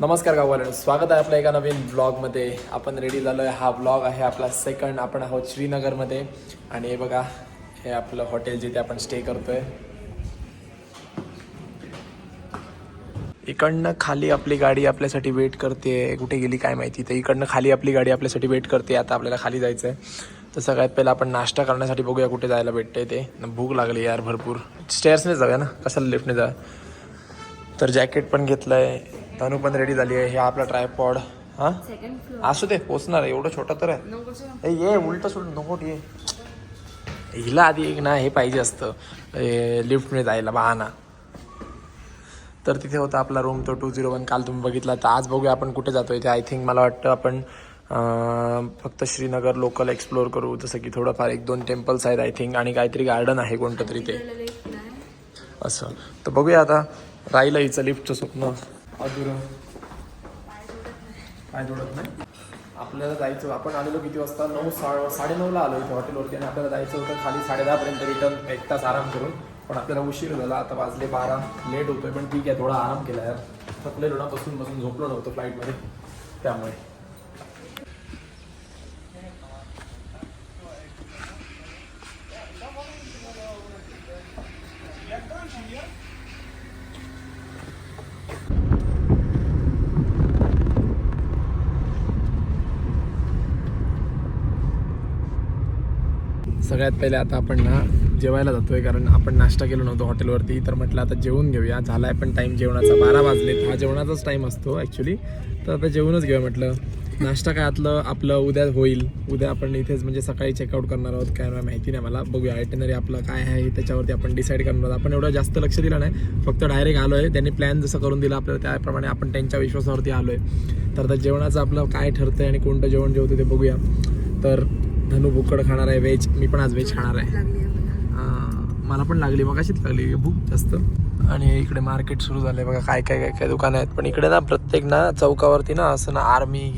नमस्कार गाववाल्यानो स्वागत आहे आपल्या एका नवीन ब्लॉगमध्ये आपण रेडी झालो आहे हा ब्लॉग आहे आपला सेकंड आपण आहोत श्रीनगरमध्ये. आणि हे बघा हे आपलं हॉटेल जिथे आपण स्टे करतो आहे इकडनं खाली आपली गाडी आपल्यासाठी वेट करते. कुठे गेली काय माहिती. तर इकडनं खाली आपली गाडी आपल्यासाठी वेट करते. आता आपल्याला खाली जायचं आहे तर सगळ्यात पहिला आपण नाश्ता करण्यासाठी बघूया कुठे जायला भेटतंय ते. भूक लागली यार भरपूर. स्टेअर्सने जाऊया ना. कशाला लिफ्टने जा तर जॅकेट पण घेतलं आहे तनू पण रेडी झाली आहे. हे आपला ट्रायपॉड हा? असू दे पोचणार आहे. एवढं छोटं तर आहे. ये उलट सोड नको ये हिला आधी एक ना हे पाहिजे असतं. लिफ्टने जायला बहाना. तर तिथे होता आपला रूम तो टू झिरो वन काल तुम्ही बघितला. तर आज बघूया आपण कुठे जातोय ते आय थिंक मला वाटतं आपण फक्त श्रीनगर लोकल एक्सप्लोअर करू. जसं की थोडंफार एक दोन टेम्पल्स आहेत आय थिंक आणि काहीतरी गार्डन आहे कोणतं तरी ते. असं. तर बघूया आता. राहिलं हिचं लिफ्टचं स्वप्न. अधुरं काय जोडत नाही. आपल्याला जायचं आपण आलेलो किती वाजता? नऊ सा साडेनऊला आलो इथे हॉटेलवरती आणि आपल्याला जायचं होतं खाली साडेदहापर्यंत रिटर्न एक तास आराम करून. पण आपल्याला उशीर झाला आता वाजले बारा लेट होतोय पण ठीक आहे थोडा आराम केला यार. थकलेलो ना बसून बसून झोपलो नव्हतं फ्लाईटमध्ये त्यामुळे. सगळ्यात पहिले आता आपण ना जेवायला जातोय कारण आपण नाश्ता केलो नव्हतो हॉटेलवरती तर म्हटलं आता जेवून घेऊया. झालाय पण टाइम जेवणाचा. बारा वाजलेत. हा जेवणाचाच टाइम असतो ॲक्च्युली तर आता जेवूनच घेऊया म्हटलं. नाश्ता काय आतलं? आपलं उद्या होईल. उद्या आपण इथेच म्हणजे सकाळी चेकआउट करणार आहोत. काय माहिती नाही मला. बघूया आयटनरी आपलं काय आहे त्याच्यावरती आपण डिसाईड करणार आहोत. आपण एवढं जास्त लक्ष दिलं नाही. फक्त डायरेक्ट आलो आहे त्यांनी प्लॅन जसं करून दिला आपल्याला त्याप्रमाणे आपण त्यांच्या विश्वासावरती आलो आहे तर आता जेवणाचं आपलं काय ठरतंय आणि कोणतं जेवण जेवतं ते बघूया. तर धनु भुक्कड खाणार आहे व्हेज मी पण आज व्हेज खाणार आहे. आहे मला. पण लागली. मग अशीच लागली भूक जास्त. आणि इकडे मार्केट सुरू झालंय. बघा काय काय काय काय दुकानं आहेत. पण इकडे ना प्रत्येक ना चौकावरती ना असं ना आर्मी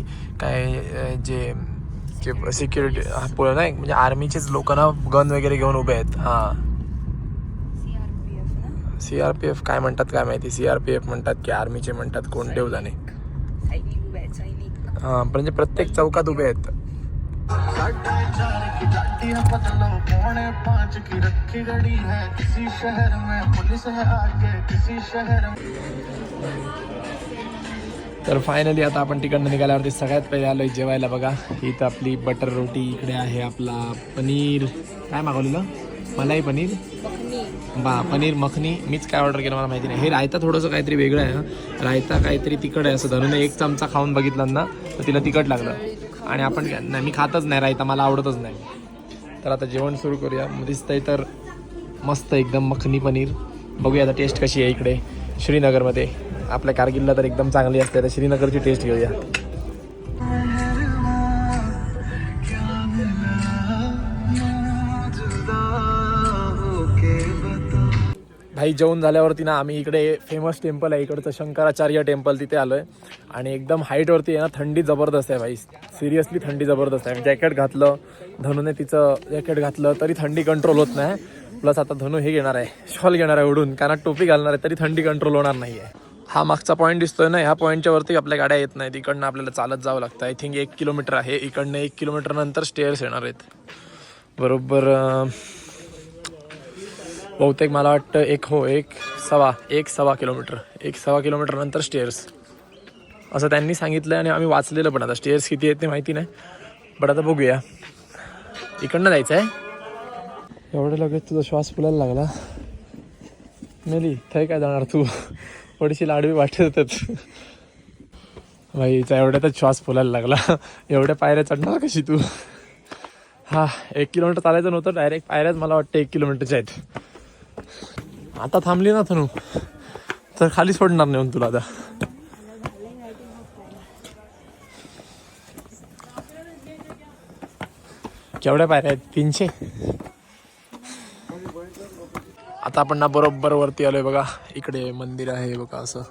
काय जे सिक्युरिटी पुढे नाही म्हणजे आर्मीचेच लोक ना गन वगैरे घेऊन उभे आहेत. हां? सी आर पी एफ काय म्हणतात काय माहिती? सी आर पी एफ म्हणतात की आर्मीचे म्हणतात कोण देव जाणे. हां म्हणजे प्रत्येक चौकात उभे आहेत. साढ़े चार की गाड़ी बदलो पौने पाँच की रखी गड़ी है किसी शहर में पुलिस है आगे किसी शहर में तर फायनली आता आपण तिकडनं निघाल्यावरती सगळ्यात पहिले आलोय जेवायला बघा. इथं आपली बटर रोटी इकडे आहे आपला पनीर. काय मागवलेलं? मलाई पनीर? बा पनीर मखनी. मीच काय ऑर्डर केलं मला माहिती नाही. हे रायता थोडंसं काहीतरी वेगळं आहे रायता काहीतरी तिखट आहे असं धरून एक चमचा खाऊन बघितलं ना तर तिला तिखट लागलं. आणि आपण नाही मी खातच नाही रायता मला आवडतच नाही. तर आता जेवण सुरू करूया. मग दिसतंय तर मस्त एकदम मखनी पनीर. बघूया आता टेस्ट कशी आहे इकडे. श्रीनगरमध्ये. आपल्या कारगिलला तर एकदम चांगली असते. तर श्रीनगरची टेस्ट घेऊया. भाई जेवण झाल्यावरती ना आम्ही इकडे फेमस टेम्पल आहे इकडचं शंकराचार्य टेम्पल तिथे आलो आहे आणि एकदम हाईटवरती आहे ना थंडी जबरदस्त आहे भाई. सिरियसली थंडी जबरदस्त आहे. जॅकेट घातलं धनूने तिचं जॅकेट घातलं तरी थंडी कंट्रोल होत नाही. प्लस आता धनू हे घेणार आहे शॉल घेणार आहे उडून. कारण टोपी घालणार आहे तरी थंडी कंट्रोल होणार नाही आहे हा मागचा पॉईंट दिसतोय ना ह्या पॉईंटच्या वरती आपल्या गाड्या येत नाहीत. इकडनं आपल्याला चालत जावं लागतं. आय थिंक एक किलोमीटर आहे. इकडनं एक किलोमीटर नंतर स्टेअर्स येणार आहेत. बरोबर बहुतेक मला वाटतं एक हो एक सवा एक सवा किलोमीटर एक सवा किलोमीटर नंतर स्टेअर्स असं त्यांनी सांगितलं आणि आम्ही वाचलेलं पण आता. स्टेअर्स किती आहेत ते माहिती नाही बट आता बघूया. इकडनं जायचं आहे एवढं लगेच तुझा श्वास फुलायला लागला. मेली थंय काय जाणार तू? थोडीशी लाडवी वाटत होतात. भाईचा एवढ्यातच श्वास फुलायला लागला. एवढ्या पायऱ्या चढणार कशी तू? हा एक किलोमीटर चालायचं नव्हतं डायरेक्ट पायऱ्याच मला वाटतं एक किलोमीटरच्या आहेत. आता थांबली ना थनू तर खाली सोडणार नाही तुला आता. केवढ्या पायऱ्या आहेत? तीनशे? आता आपण ना बरोबर वरती आलोय बघा. इकडे मंदिर आहे बघा असं.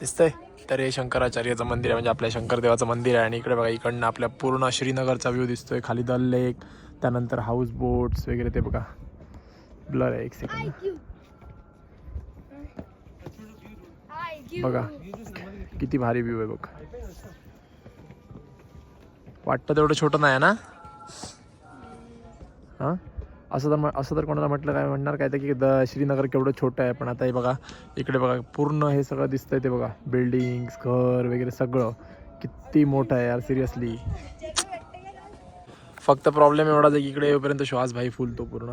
दिसतंय? तर हे शंकराचार्याचं मंदिर आहे म्हणजे आपल्या शंकरदेवाचं मंदिर आहे. आणि इकडे बघा इकडनं आपल्या पूर्ण श्रीनगरचा व्ह्यू दिसतोय. खाली दल लेक त्यानंतर हाऊस बोट्स वगैरे ते बघा. ब्लर आहे एक सेकंड बघा किती भारी व्ह्यू आहे बघ वाटतं तेवढं छोटं नाही ना? हां? असं तर असं तर कोणाला म्हटलं काय म्हणणार? काय तर की द श्रीनगर केवढं छोटं आहे पण आता हे बघा इकडे बघा पूर्ण हे सगळं दिसतंय ते बघा. बिल्डिंग्स घर वगैरे सगळं. किती मोठं आहे यार सिरियसली फक्त प्रॉब्लेम एवढाच आहे की इकडे येऊपर्यंत श्वास भाई फुलतो पूर्ण.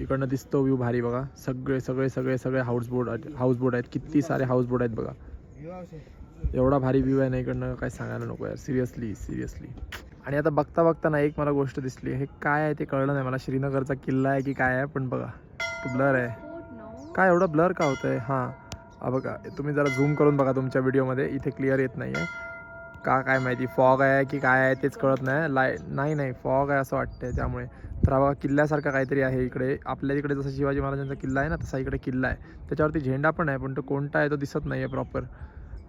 इकडनं दिसतो व्ह्यू भारी बघा. सगळे सगळे सगळे सगळे हाऊस बोट हाऊस बोट आहेत. किती सारे हाऊस बोट आहेत बघा. एवढा भारी व्ह्यू आहे ना इकडनं. काय सांगायला नको यार. सिरियसली सिरियसली आणि आता बघता बघता ना एक मला गोष्ट दिसली. हे काय आहे ते कळलं नाही. मला श्रीनगरचा किल्ला आहे की काय आहे पण बघा. ब्लर आहे. काय एवढं ब्लर का होतंय? हां. हा बघा. तुम्ही जरा झूम करून बघा तुमच्या व्हिडिओमध्ये इथे क्लिअर येत नाही आहे का काय माहिती? फॉग आहे की काय आहे तेच कळत नाही. लाय नाही नाही. फॉग आहे असं वाटतंय त्यामुळे. तर किल्ल्यासारखा काहीतरी आहे इकडे. आपल्या इकडे जसं शिवाजी महाराजांचा किल्ला आहे ना तसा इकडे किल्ला आहे. त्याच्यावरती झेंडा पण आहे पण तो कोणता आहे तो दिसत नाही आहे प्रॉपर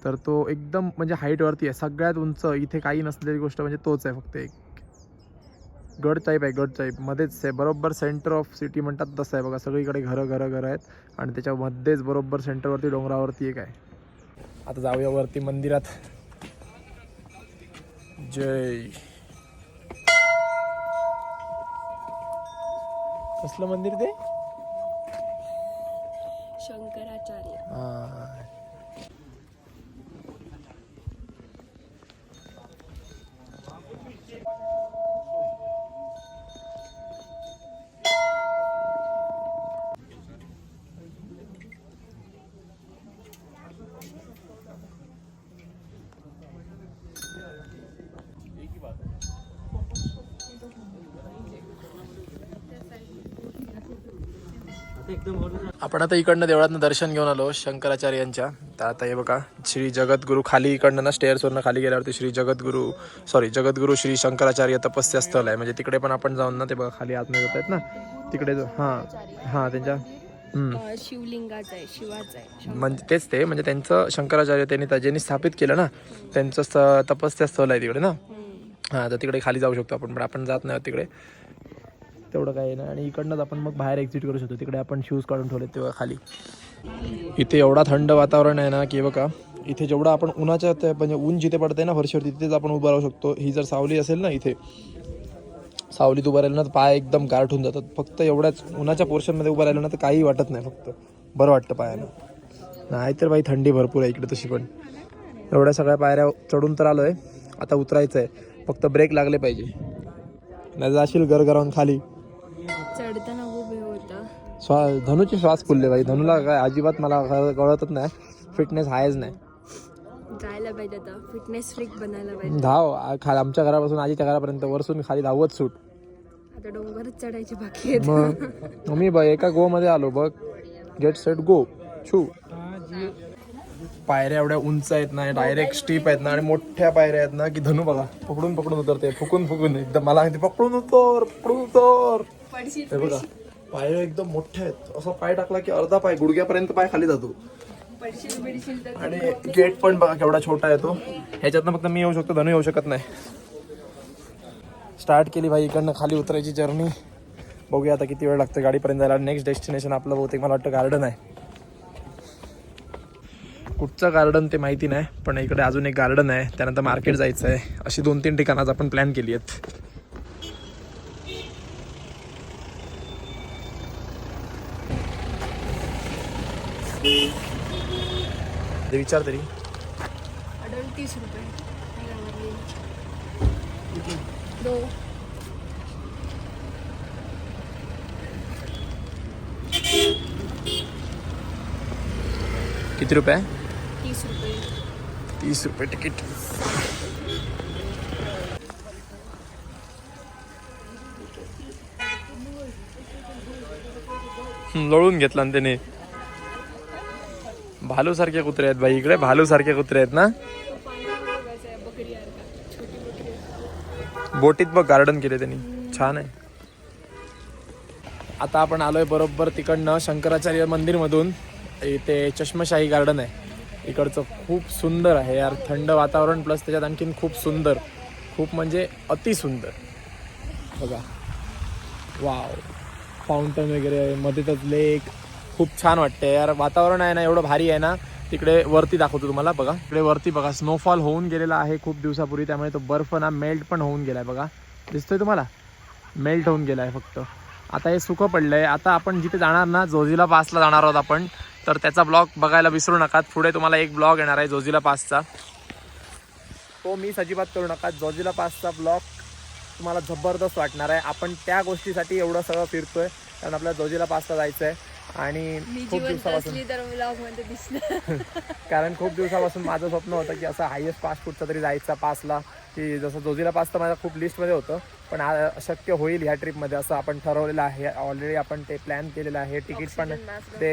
तर तो एकदम म्हणजे हाईटवरती आहे. सगळ्यात उंच इथे काही नसलेली गोष्ट म्हणजे तोच आहे फक्त एक. गड टाईप आहे गड टाईप मध्येच आहे बरोबर सेंटर ऑफ सिटी म्हणतात तसं आहे बघा. सगळीकडे घरं घरं घरं आहेत. आणि त्याच्यामध्येच बरोबर सेंटरवरती डोंगरावरती एक आहे. आता जाऊया वरती मंदिरात. जय. कसलं मंदिर ते? आपण आता इकडनं देवळातनं दर्शन घेऊन आलो शंकराचार्यांच्या. तर आता हे बघा श्री जगद्गुरू खाली इकडनं ना स्टेअर्सवरनं खाली गेल्यावरती श्री जगद्गुरू सॉरी जगद्गुरू श्री शंकराचार्य तपस्या स्थळ आहे. म्हणजे तिकडे पण आपण जाऊन ना ते बघा खाली आतमध्ये जात आहेत ना. तिकडे हां हां त्यांच्या हम्म. शिवलिंगाचं आहे शिवाचं आहे म्हणजे तेच ते म्हणजे त्यांचं शंकराचार्य त्यांनी त्या- ज्यांनी स्थापित केलं ना त्यांचं तपस्या स्थळ आहे तिकडे ना. हां तर तिकडे खाली जाऊ शकतो आपण पण आपण जात नाही तिकडे. तेवढं काही नाही. आणि इकडनंच आपण मग बाहेर एक्झिट करू शकतो. तिकडे आपण शूज काढून ठेवले तेव्हा खाली. इथे एवढा थंड वातावरण आहे ना की बघा इथे जेवढा आपण उन्हाच्या म्हणजे ऊन जिथे पडतंय ना फरशीवरती तिथेच आपण उभं राहू शकतो. ही जर सावली असेल ना इथे सावलीत उभं राहिलं ना तर पाय एकदम गारठ होऊन जातात. फक्त एवढ्याच उन्हाच्या पोर्शनमध्ये उभं राहिलं ना तर काही वाटत नाही फक्त. बरं वाटतं पायानं नाहीतर बाई थंडी भरपूर आहे इकडे तशी पण. एवढ्या सगळ्या पायऱ्या चढून तर आलो आहे आता उतरायचं आहे फक्त ब्रेक लागले पाहिजे. नाही जाशील गरगरावून खाली. चढताना खूप हे होतं. श्वा धनुचे श्वास फुलले बाई. धनुला काय अजिबात मला कळतच नाही. फिटनेस आहेच नाही. जायला पाहिजे आता. फिटनेस फ्रीक बनायला पाहिजे. धाव. आ- खा आमच्या घरापासून आजीच्या घरापर्यंत वरसून खाली धावत सूट. आता डोंगरच चढायची बाकी आहेत. मग मी बघ एका गो मध्ये आलो बघ. गेट सेट गो छू पायऱ्या एवढ्या उंच आहेत ना डायरेक्ट स्टीप आहेत ना आणि मोठ्या पायऱ्या आहेत ना की धनू बघा. पकडून पकडून उतरते. फुकून फुकून. एकदम मला पकडून उतर पकडून उतर. हे बघा पायऱ्या एकदम मोठ्या आहेत. असा पाय टाकला की अर्धा पाय गुडघ्यापर्यंत पाय खाली जातो. आणि गेट पण बघा केवढा छोटा आहे तो. ह्याच्यातनं फक्त मी येऊ शकतो धनू येऊ शकत नाही. स्टार्ट केली भाई इकडनं खाली उतरायची जर्नी बघूया आता किती वेळ लागतो गाडीपर्यंत जायला. नेक्स्ट डेस्टिनेशन आपलं बहुतेक मला वाटतं गार्डन आहे. कुठचं गार्डन ते माहिती नाही पण इकडे अजून एक गार्डन आहे. त्यानंतर मार्केट जायचं आहे अशी दोन तीन ठिकाणं आज आपण प्लॅन केली आहेत. विचार तरी. अडल्ट तीस रुपये. दो. किती रुपये? तीस रुपये. तीस रुपये तिकीट लोळून घेतला ना त्याने. भालू सारखे कुत्रे आहेत बाई इकडे भालू सारखे कुत्रे आहेत ना? बोटीत बघ गार्डन केले त्यांनी. छान आहे. आता आपण आलोय बरोबर तिकडनं शंकराचार्य मंदिरमधून. इथे चष्मशाही गार्डन आहे. इकडचं खूप सुंदर आहे यार. थंड वातावरण प्लस त्याच्यात आणखीन खूप सुंदर. खूप म्हणजे अतिसुंदर बघा. वाव फाउंटन वगैरे आहे, मध्ये त्यात लेक खूप छान वाटते यार वातावरण आहे ना एवढं भारी आहे ना. तिकडे वरती दाखवतो तुम्हाला बघा. इकडे वरती बघा स्नोफॉल होऊन गेलेला आहे खूप दिवसापूर्वी. त्यामुळे तो बर्फ ना मेल्ट पण होऊन गेलाय बघा. दिसतोय तुम्हाला? मेल्ट होऊन गेलाय फक्त. आता हे सुकं पडलंय. आता आपण जिथे जाणार ना जोझिला पासला जाणार आहोत आपण. तर त्याचा ब्लॉग बघायला विसरू नका पुढे तुम्हाला एक ब्लॉग येणार आहे जोझिला पासचा. तो मी अजिबात करू नका जोजिला पासचा ब्लॉग तुम्हाला जबरदस्त वाटणार आहे. आपण त्या गोष्टीसाठी एवढं सगळं फिरतोय कारण आपल्याला जोझिला पासला जायचं आहे आणि खूप दिवसापासून कारण खूप दिवसापासून माझं स्वप्न होतं की असं हायेस्ट पास कुठचा तरी जायचा पासला की जसं जोजिला पास तर माझ्या खूप लिस्टमध्ये होतं पण शक्य होईल ह्या ट्रिपमध्ये असं आपण ठरवलेलं आहे. ऑलरेडी आपण ते प्लॅन केलेलं आहे. तिकीट पण ते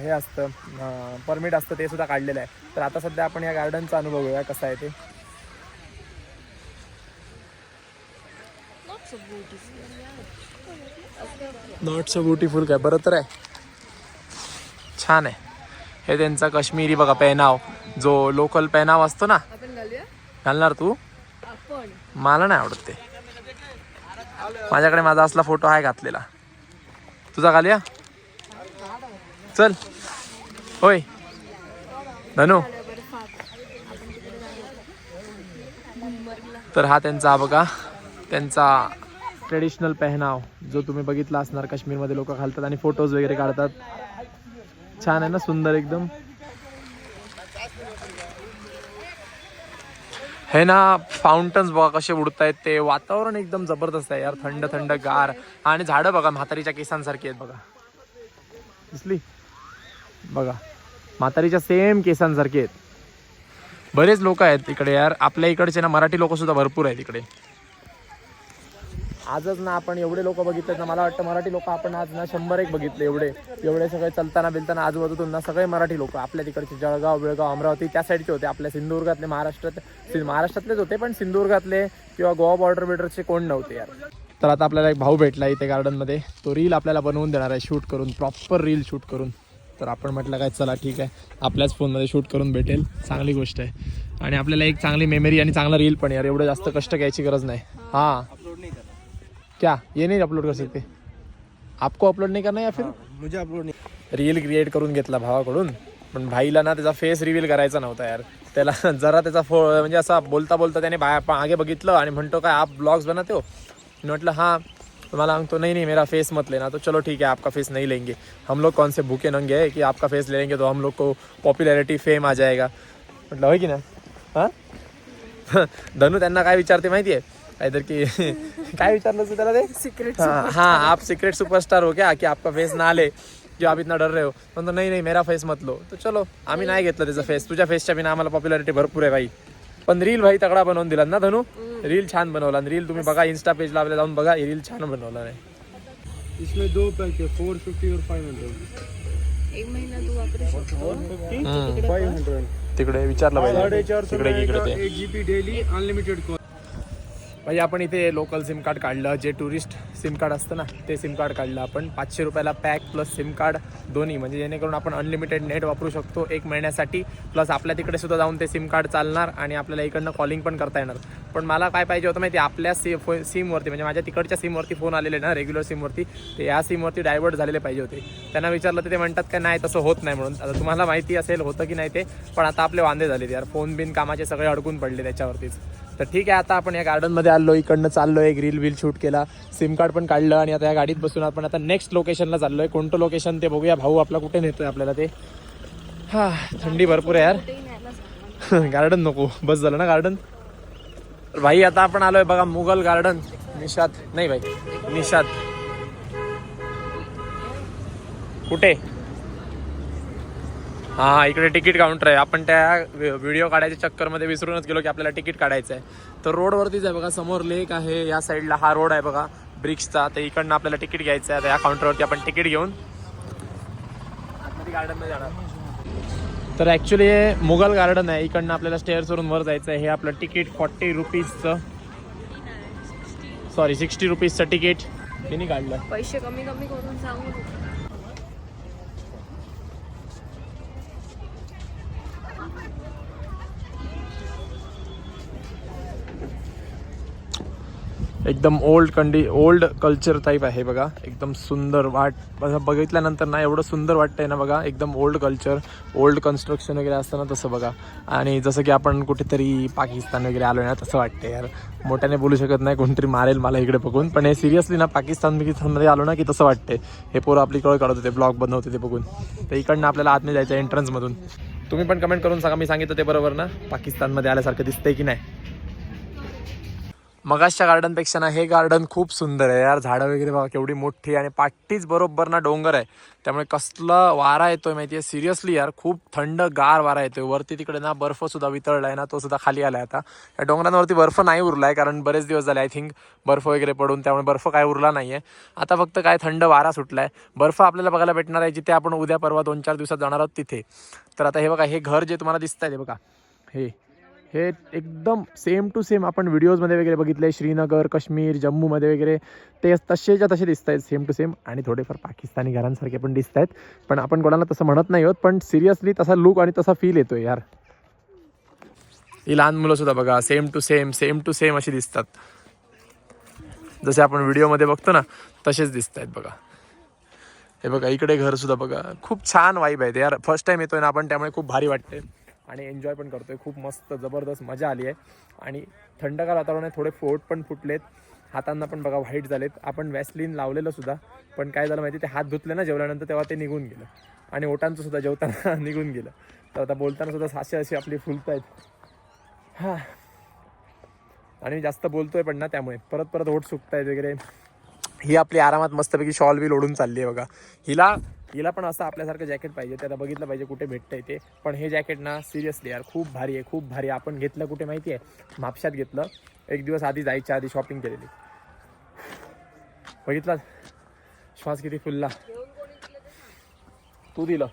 हे असतं परमिट असतं ते सुद्धा काढलेलं आहे. तर आता सध्या आपण या गार्डनचा अनुभव घेऊया कसा आहे ते. नॉट सो ब्युटिफुल काय? बरं तर आहे. छान आहे. हे त्यांचा काश्मीरी बघा पेहनाव. जो लोकल पेहनाव असतो ना. घालणार तू? मला नाही आवडत ते. माझ्याकडे माझा असला फोटो आहे घातलेला. तुझा घालूया? चल. होय. धनु. तर हा त्यांचा बघा. त्यांचा ट्रेडिशनल पेहनाव जो तुम्ही बघितला असणार काश्मीरमध्ये लोक घालतात आणि फोटोज वगैरे काढतात. छान आहे ना सुंदर एकदम. हे ना फाउंटन्स बघा कसे उडतायत ते. वातावरण एकदम जबरदस्त आहे यार. थंड थंड गार. आणि झाडं बघा म्हातारीच्या केसांसारखी आहेत बघा. दिसली? बघा. म्हातारीच्या सेम केसांसारखी आहेत. बरेच लोक आहेत इकडे यार. आपल्या इकडचे ना मराठी लोक सुद्धा भरपूर आहेत इकडे. आजच ना आपण एवढे लोक बघितलेत ना मला वाटतं मराठी लोक आपण आज ना शंभर एक बघितले एवढे. एवढे सगळे चलताना बिलताना आजूबाजूतून ना सगळे मराठी लोक आपल्या तिकडचे जळगाव बेळगाव अमरावती त्या साईडचे होते. आपल्या सिंधुदुर्गातले महाराष्ट्रात महाराष्ट्रातलेच होते पण सिंधुदुर्गातले किंवा गोवा बॉर्डर बिर्डरचे कोण नव्हते यार. तर आता आपल्याला एक भाऊ भेटला इथे गार्डनमध्ये तो रील आपल्याला बनवून देणार आहे शूट करून प्रॉपर रील शूट करून. तर आपण म्हटलं काय चला ठीक आहे. आपल्याच फोनमध्ये शूट करून भेटेल. चांगली गोष्ट आहे. आणि आपल्याला एक चांगली मेमरी आणि चांगला रील पण यार एवढं जास्त कष्ट घ्यायची गरज नाही. हां. क्या? ये नहीं अपलोड कर सकते। आपको अपलोड नहीं करना या फिर? मुझे अपलोड नहीं। रील क्रिएट करून घेतला भावाकडून. पण भाईला ना त्याचा फेस रिव्हील करायचा नव्हता यार. त्याला जरा त्याचा फो म्हणजे असा बोलता बोलता त्याने बाय मागे बघितलं आणि म्हणतो काय आप ब्लॉग्स बनाते हो? मी म्हटलं हां. तो मला सांगतो नहीं नहीं मेरा फेस मत लेना. तो चलो ठीक है आपका फेस नहीं लेंगे. हम लोग कौन से भूखे नंगे है कि आपका फेस ले लेंगे तो हम लोग को पॉपुलैरिटी फेम आ जाएगा. म्हटलं होय की ना? हां? धनु त्यांना काय विचारते माहिती आहे काहीतरी की काय विचारलं तू त्याला ते? सिक्रेट हाँ हाँ आप सीक्रेट सुपरस्टार हो क्या कि आपका फेस ना आले जो आप इतना डर रहे हो? म्हणतो नाही नाही मेरा फेस मत लो. तर चलो आम्ही नाही घेतलं त्याचा फेस तुझ्या फेसच्या बिना आम्हाला पॉप्युलॅरिटी भरपूर आहे भाई. पण रील भाई तगडा बनवून दिला ना धनु? रील छान बनवला. रील तुम्ही बघा इन्स्टा पेजला आपल्या जाऊन बघा रील छान बनवला नाही इसमें दो पैक है फोर फिफ्टी और फाइव हंड्रेड एक महिना तू वापरू शकतो. तिकडे विचारलं पाहिजे. चार सौ तिकडे इकडे एक जीबी डेली अनलिमिटेड कॉल म्हणजे आपण इथे लोकल सिम कार्ड काढलं जे टुरिस्ट सिम कार्ड असतं ना ते सिम कार्ड काढलं आपण. पाचशे रुपयाला पॅक प्लस सिम कार्ड दोन्ही. म्हणजे जेणेकरून आपण अनलिमिटेड नेट वापरू शकतो एक महिन्यासाठी. प्लस आपल्या तिकडे सुद्धा जाऊन ते सिम कार्ड चालणार आणि आपल्याला इकडनं कॉलिंग पण करता येणार. पण मला काय पाहिजे होतं माहिती आपल्या सी फो सिमवरती म्हणजे माझ्या तिकडच्या सिमवरती फोन आलेले ना रेग्युलर सिमवरती ते या सिमवरती डायवर्ट झालेले पाहिजे होते. त्यांना विचारलं तर ते म्हणतात का नाही तसं होत नाही म्हणून. आता तुम्हाला माहिती असेल होतं की नाही ते पण आता आपले वांदे झाले यार. फोन बिन कामाचे सगळे अडकून पडले त्याच्यावरतीच. तर ठीक आहे आता आपण या गार्डनमध्ये आलो इकडनं चाललो एक रील विल शूट केला सिम कार्ड पण काढलं आणि आता या गाडीत बसून आपण आता नेक्स्ट लोकेशनला चाललो आहे कोणतं लोकेशन ते बघूया. भाऊ आपला कुठे नेतोय आपल्याला ते? हा थंडी भरपूर आहे यार. गार्डन नको. बस झालं ना गार्डन भाई आता आपण आलोय बघा मुघल गार्डन निषाद. नाही भाई निषाद. कुठे? हा इकडे तिकीट काउंटर आहे. आपण त्या व्हिडिओ काढायच्या चक्करमध्ये विसरूनच गेलो की आपल्याला तिकीट काढायचं आहे तर रोडवरतीच आहे बघा समोर लेक आहे. या साईडला हा रोड आहे बघा ब्रिक्सचा. तर इकडनं आपल्याला तिकीट घ्यायचं आहे. तर या काउंटरवरती आपण तिकीट घेऊन गार्डनमध्ये जाणार तर ॲक्च्युली हे मुघल गार्डन आहे. इकडनं आपल्याला स्टेअर्सवरून वर जायचं आहे. हे आपलं तिकीट फॉर्टी रुपीजचं सॉरी सिक्स्टी रुपीजचं तिकीट त्यांनी काढलं. पैसे कमी कमी करून सांगू. एकदम ओल्ड कंडी ओल्ड कल्चर टाईप आहे बघा. एकदम सुंदर वाट बघितल्यानंतर ना एवढं सुंदर वाटतंय ना बघा. एकदम ओल्ड कल्चर ओल्ड कन्स्ट्रक्शन वगैरे असतं ना तसं बघा. आणि जसं की आपण कुठेतरी पाकिस्तान वगैरे आलो ना तसं वाटतं यार. मोठ्याने बोलू शकत नाही कोणतरी मारेल मला इकडे बघून. पण हे सिरियसली ना पाकिस्तान बिकिस्तानमध्ये आलो ना की तसं वाटते हे पोरं आपली कळ काढत होते ब्लॉग बनवते ते बघून. तर इकडनं आपल्याला आतमध्ये जायचं एंट्रन्समधून तुम्ही पण कमेंट करून सांगा मी सांगितलं ते बरोबर ना? पाकिस्तानमध्ये आल्यासारखं दिसतंय की नाही? मगाशच्या गार्डनपेक्षा ना हे गार्डन खूप सुंदर आहे. यार झाडं वगैरे बघा केवढी मोठी आणि पाठीच बरोबर ना डोंगर आहे. त्यामुळे कसला वारा येतोय आहे सिरियसली यार खूप थंड गार वारा येतोय. वरती तिकडे ना बर्फ सुद्धा आहे ना तो सुद्धा खाली आलाय आता. या डोंगरांवरती बर्फ नाही उरलाय कारण बरेच दिवस झाले आय थिंक बर्फ वगैरे पडून त्यामुळे बर्फ काय उरला नाही आहे आता फक्त काय थंड वारा सुटलाय. बर्फ आपल्याला बघायला भेटणार आहे जिथे आपण उद्या परवा दोन चार दिवसात जाणार आहोत तिथे. तर आता हे बघा हे घर जे तुम्हाला दिसतंय ते बघा. हे. हे एकदम सेम टू सेम आपण व्हिडिओजमध्ये वगैरे बघितले श्रीनगर काश्मीर जम्मूमध्ये वगैरे. ते तसेच्या तसे दिसत आहेत सेम टू सेम आणि थोडेफार पाकिस्तानी घरांसारखे पण दिसत आहेत पण आपण कोणाला तसं म्हणत नाही आहोत पण सिरियसली तसा लुक आणि तसा फील येतो यार. ही लहान मुलंसुद्धा बघा same to same same to same अशी दिसतात. जसे आपण व्हिडिओमध्ये बघतो ना तसेच दिसत आहेत बघा. हे बघा इकडे घरसुद्धा बघा. खूप छान वाईब आहे यार. फर्स्ट टाइम येतोय ना आपण त्यामुळे खूप भारी वाटते आणि एन्जॉय पण करतोय. खूप मस्त जबरदस्त मजा आली आहे. आणि थंडगार वातावरण आहे थोडे फोट पण फुटलेत. हातांना पण बघा व्हाईट झालेत. आपण वॅसलिन लावलेलं सुद्धा पण काय झालं माहिती ते हात धुतले ना जेवल्यानंतर तेव्हा ते निघून गेलं. आणि ओटांचं सुद्धा जेवताना निघून गेलं. तर आता बोलताना सुद्धा साशे अशी आपली फुलत आहेत हां. आणि जास्त बोलतोय पण ना त्यामुळे. परत परत ओठ सुकतायत वगैरे. ही आपली आरामात मस्तपैकी शॉल बी ओढून चालली आहे बघा. हिला हिला पण असं आपल्यासारखं जॅकेट पाहिजे त्याला बघितलं पाहिजे कुठे भेटतंय ते. पण हे जॅकेट ना सिरियसली यार खूप भारी आहे खूप भारी आहे. आपण घेतलं कुठे माहिती आहे? म्हापशात घेतलं. एक दिवस आधी जायच्या आधी शॉपिंग केलेली. बघितला? श्वास किती फुलला तू दिलं.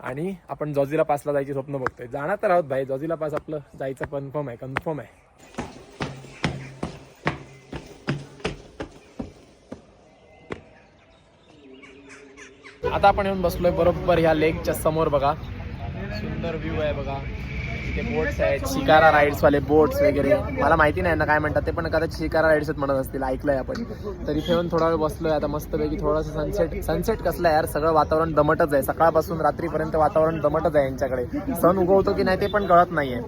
आणि आपण जॉजिला पासला जायची स्वप्न बघतोय. जाणार तर आहोत भाई. जॉजिला पास आपलं जायचं कन्फर्म आहे कन्फर्म आहे. आता आपण येऊन बसलोय बरोबर ह्या लेकच्या समोर बघा. सुंदर व्ह्यू आहे बघा. तिथे बोट्स आहेत शिकारा राईड्स वाले बोट्स वगैरे. मला माहिती नाही ना काय म्हणतात ते पण कदाचित शिकारा राईड्स म्हणत असतील ऐकलंय आपण. तर इथे येऊन थोडा वेळ बसलोय आता मस्तपैकी थोडंसं सनसेट सनसेट कसलं आहे यार सगळं वातावरण दमटच आहे. सकाळपासून रात्रीपर्यंत वातावरण दमटच आहे यांच्याकडे. सण उगवतो की नाही ते पण कळत नाहीये.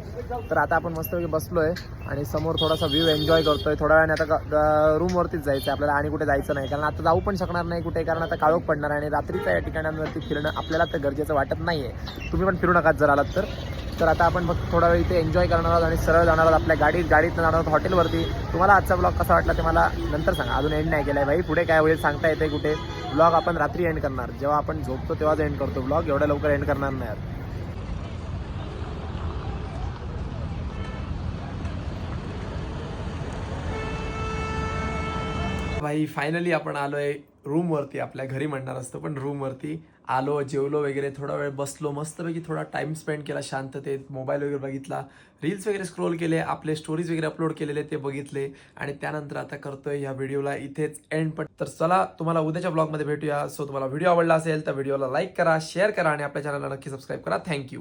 तर आता आपण मस्तपैकी बसलोय आणि समोर थोडासा व्ह्यू एन्जॉय करतोय. थोड्या वेळाने आता रूमवरतीच जायचं आपल्याला आणि कुठे जायचं नाही. कारण आता जाऊ पण शकणार नाही कुठे कारण आता काळोख पडणार आणि रात्रीच्या या ठिकाणांवरती फिरणं आपल्याला तर गरजेचं वाटत नाहीये. तुम्ही पण फिरू नका जर आलात तर. तर आता आपण फक्त थोडा वेळ इथे एन्जॉय करणार आहोत आणि सरळ जाणार आहोत आपल्या गाडीत. गाडीत जाणार आहोत हॉटेलवरती तुम्हाला आजचा ब्लॉग कसा वाटला ते मला नंतर सांगा. अजून एंड नाही केलाय भाई. पुढे काय होईल सांगता येते कुठे. ब्लॉग आपण रात्री एंड करणार. जेव्हा आपण झोपतो तेव्हाच एंड करतो ब्लॉग एवढ्या लवकर एंड करणार नाही यार. भाई फायनली आपण आलोय रूमवरती आपल्या घरी म्हणणार असतो पण रूमवरती आलो जेवलो वगैरे थोडा वेळ बसलो मस्तपैकी थोडा टाईम स्पेंड केला शांततेत मोबाईल वगैरे बघितला रील्स वगैरे स्क्रोल केले आपले स्टोरीज वगैरे अपलोड केलेले ते बघितले आणि त्यानंतर आता करतोय या व्हिडिओला इथेच एंड पण तर चला तुम्हाला उद्याच्या ब्लॉगमध्ये भेटूया. सो तुम्हाला व्हिडिओ आवडला असेल तर व्हिडिओला लाईक करा शेअर करा आणि आपल्या चॅनलला नक्की सबस्क्राईब करा. थँक्यू